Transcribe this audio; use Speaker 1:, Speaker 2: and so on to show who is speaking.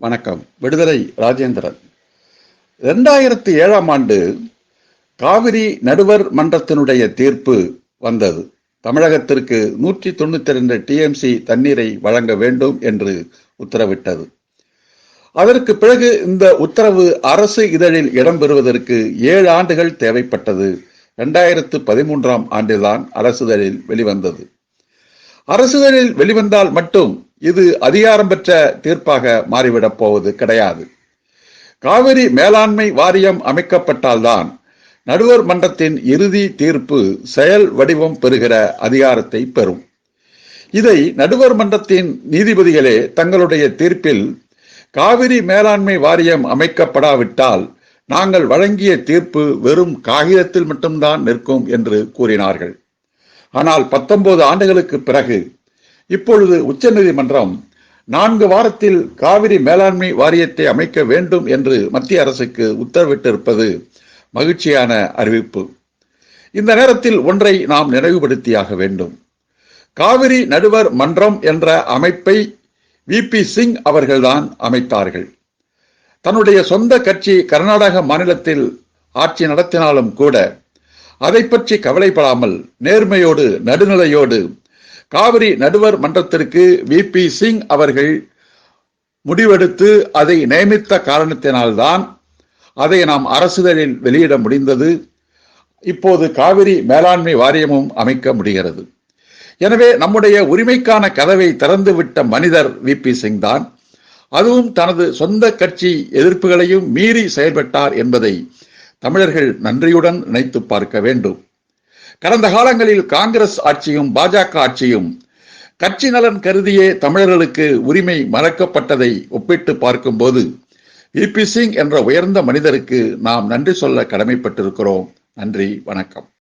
Speaker 1: வணக்கம். விடுதலை ராஜேந்திரன். இரண்டாயிரத்தி ஏழாம் ஆண்டு காவிரி நடுவர் மன்றத்தினுடைய தீர்ப்பு வந்தது. தமிழகத்திற்கு நூற்றி தொண்ணூத்தி ரெண்டு டிஎம்சி தண்ணீரை வழங்க வேண்டும் என்று உத்தரவிட்டது. அதற்கு பிறகு இந்த உத்தரவு அரசு இதழில் இடம்பெறுவதற்கு ஏழு ஆண்டுகள் தேவைப்பட்டது. இரண்டாயிரத்து பதிமூன்றாம் ஆண்டில்தான் அரசுதழில் வெளிவந்தது. அரசுதழில் வெளிவந்தால் மட்டும் இது அதிகாரம் பெற்ற தீர்ப்பாக மாறிவிடப் போவது கிடையாது. காவிரி மேலாண்மை வாரியம் அமைக்கப்பட்டால்தான் நடுவர் மன்றத்தின் இறுதி தீர்ப்பு செயல் வடிவம் பெறுகிற அதிகாரத்தை பெறும். இதை நடுவர் மன்றத்தின் நீதிபதிகளே தங்களுடைய தீர்ப்பில் காவிரி மேலாண்மை வாரியம் அமைக்கப்படாவிட்டால் நாங்கள் வழங்கிய தீர்ப்பு வெறும் காகிதத்தில் மட்டும்தான் நிற்கும் என்று கூறினார்கள். ஆனால் பத்தொன்பது ஆண்டுகளுக்கு பிறகு இப்பொழுது உச்சநீதிமன்றம் நான்கு வாரத்தில் காவிரி மேலாண்மை வாரியத்தை அமைக்க வேண்டும் என்று மத்திய அரசுக்கு உத்தரவிட்டிருப்பது மகிழ்ச்சியான அறிவிப்பு. இந்த நேரத்தில் ஒன்றை நாம் நினைவுபடுத்தியாக வேண்டும். காவிரி நடுவர் மன்றம் என்ற அமைப்பை வி. பி. சிங் அவர்கள்தான் அமைத்தார்கள். தன்னுடைய சொந்த கட்சி கர்நாடக மாநிலத்தில் ஆட்சி நடத்தினாலும் கூட அதை பற்றி கவலைப்படாமல் நேர்மையோடு நடுநிலையோடு காவிரி நடுவர் மன்றத்திற்கு வி. பி. சிங் அவர்கள் முடிவெடுத்து அதை நியமித்த காரணத்தினால்தான் அதை நாம் அரசுதழில் வெளியிட முடிந்தது. இப்போது காவிரி மேலாண்மை வாரியமும் அமைக்க முடிகிறது. எனவே நம்முடைய உரிமைக்கான கதவை திறந்துவிட்ட மனிதர் வி. பி. சிங் தான் அதுவும் தனது சொந்த கட்சி எதிர்ப்புகளையும் மீறி செயல்பட்டார் என்பதை தமிழர்கள் நன்றியுடன் நினைத்து பார்க்க வேண்டும். கடந்த காலங்களில் காங்கிரஸ் ஆட்சியும் பாஜக ஆட்சியும் கட்சி நலன் கருதியே தமிழர்களுக்கு உரிமை மறக்கப்பட்டதை ஒப்பிட்டு பார்க்கும்போது வி சிங் என்ற உயர்ந்த மனிதருக்கு நாம் நன்றி சொல்ல கடமைப்பட்டிருக்கிறோம். நன்றி வணக்கம்.